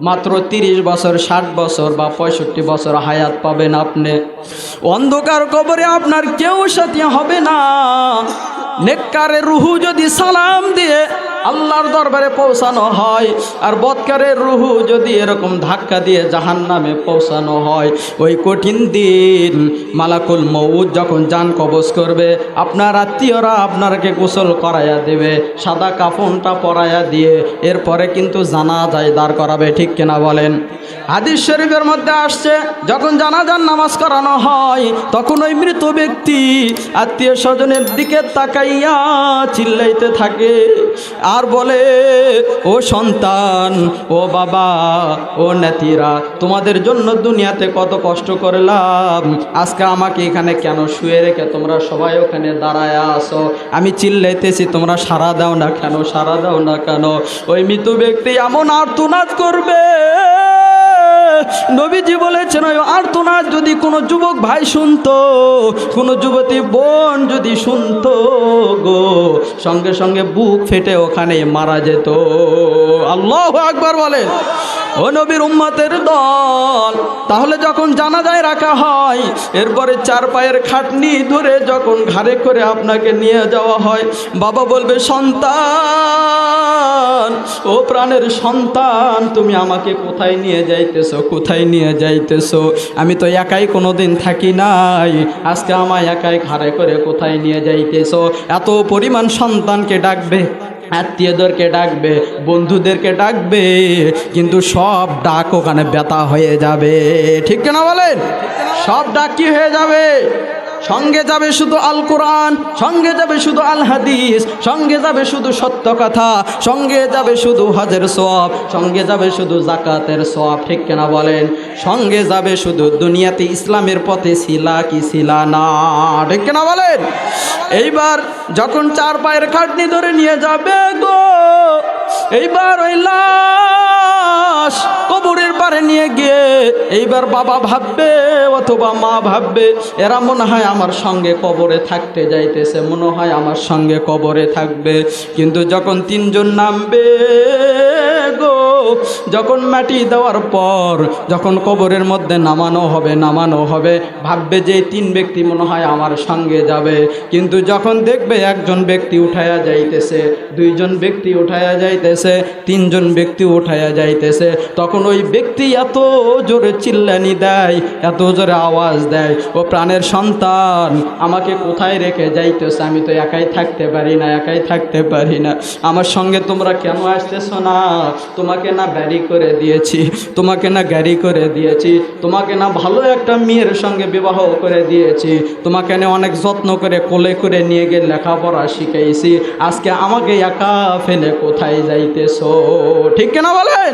মাত্র তিরিশ বছর, ষাট বছর বা পঁয়ষট্টি বছর হায়াত পাবেন আপনি। অন্ধকার কবরে আপনার কেউ সাথে হবে না। নেককারের রুহু যদি সালাম দিয়ে আল্লাহর দরবারে পৌঁছানো হয়। আর বৎকারের রুহু যদি এরকম ধাক্কা দিয়ে জাহান নামে পৌঁছানো হয়, ওই কঠিন দিন মালাকুল মৌদ যখন যান কবজ করবে, আপনার আত্মীয়রা আপনারকে গোসল করাইয়া দেবে, সাদা কাফনটা পরাইয়া দিয়ে এরপরে কিন্তু জানা যায় দাঁড় করাবে, ঠিক কিনা বলেন? হাদিস শরীফের মধ্যে আসছে, যখন জানাজান নামাজ করানো হয়, তখন ওই মৃত ব্যক্তি আত্মীয় স্বজনের দিকে তাকাইয়া চিল্লাইতে থাকে। আর বলে, ও সন্তান, ও বাবা, ও নাতিরা, তোমাদের জন্য দুনিয়াতে কত কষ্ট করলাম। আজকে আমাকে এখানে কেন শুয়ে রেখে তোমরা সবাই ওখানে দাঁড়ায় আসো আমি চিল্লাইতেছি, তোমরা সারা দাও না কেন? সারা দাও না কেন? ওই মৃত ব্যক্তি এমন আর্তনাদ করবে। নবীজি বলেছেন ওই আর্তনাদ যদি কোনো যুবক ভাই শুনতো, কোনো যুবতী বোন যদি শুনতো গো, সঙ্গে সঙ্গে বুক ফেটে ওখানে মারা যেত। আল্লাহ একবার বলেন। ও নবীর উম্মতের দল। তাহলে যখন জানাজায় রাখা হয়, এরপরে চার পায়ের খাটনি ধরে যখন ঘাড়ে করে আপনাকে নিয়ে যাওয়া হয়, বাবা বলবে, সন্তান, ও প্রাণের সন্তান, তুমি আমাকে কোথায় নিয়ে যাইতেছো, কোথায় নিয়ে যাইতেছো? আমি তো একাই কোনো দিন থাকি নাই। আজকে আমায় একাই ঘাড়ে করে কোথায় নিয়ে যাইতেছো? এত পরিমাণ সন্তানকে ডাকবে। আত্মীয়দেরকে ডাকবে, বন্ধুদেরকে ডাকবে, কিন্তু সব ডাক ওখানে ব্যথা হয়ে যাবে। ঠিক কেনা বলেন? সব ডাক কি হয়ে যাবে? সঙ্গে যাবে শুধু আল কোরআন, সঙ্গে যাবে শুধু আল হাদিস, সঙ্গে যাবে শুধু সত্য কথা, সঙ্গে যাবে শুধু হজের সব সঙ্গে যাবে শুধু জাকাতের সব ঠিক কেনা বলেন? সঙ্গে যাবে শুধু দুনিয়াতে ইসলামের পথে শিলা কি শিলা না, ঠিক কেনা বলেন? এইবার যখন চার পায়ের খাটনি ধরে নিয়ে যাবে গো, এইবার ওই লাশ পারে নিয়ে গিয়ে এইবার বাবা ভাববে, অথবা মা ভাববে, এরা মনে হয় আমার সঙ্গে কবরে থাকতে যাইতেছে, মনে হয় আমার সঙ্গে কবরে থাকবে। কিন্তু যখন তিনজন নামবে যখন মাটি দেওয়ার পর যখন কবরের মধ্যে নামানো হবে নামানো হবে, ভাববে যে তিন ব্যক্তি মনে হয় আমার সঙ্গে যাবে। কিন্তু যখন দেখবে একজন ব্যক্তি উঠায়া যাইতেছে, দুইজন ব্যক্তি উঠায়া যাইতেছে, তিনজন ব্যক্তি উঠায়া যাইতেছে, তখন ওই ব্যক্তি এত জোরে চিল্লানি দেয়, এত জোরে আওয়াজ দেয়, ও প্রাণের সন্তান, আমাকে কোথায় রেখে যাইতেছে? আমি তো একাই থাকতে পারি না, একাই থাকতে পারি না। আমার সঙ্গে তোমরা কেন আসতেছো না? তোমাকে না ব্যারি করে দিয়েছি, তোমাকে না গ্যারি করে দিয়েছি, তোমাকে না ভালো একটা মেয়ের সঙ্গে বিবাহ করে দিয়েছি, তোমাকে না অনেক যত্ন করে কোলে করে নিয়ে গিয়ে লেখাপড়া শিখাইছি, আজকে আমাকে একা ফেলে কোথায় যাইতেছ? ঠিক কেনা বলেন?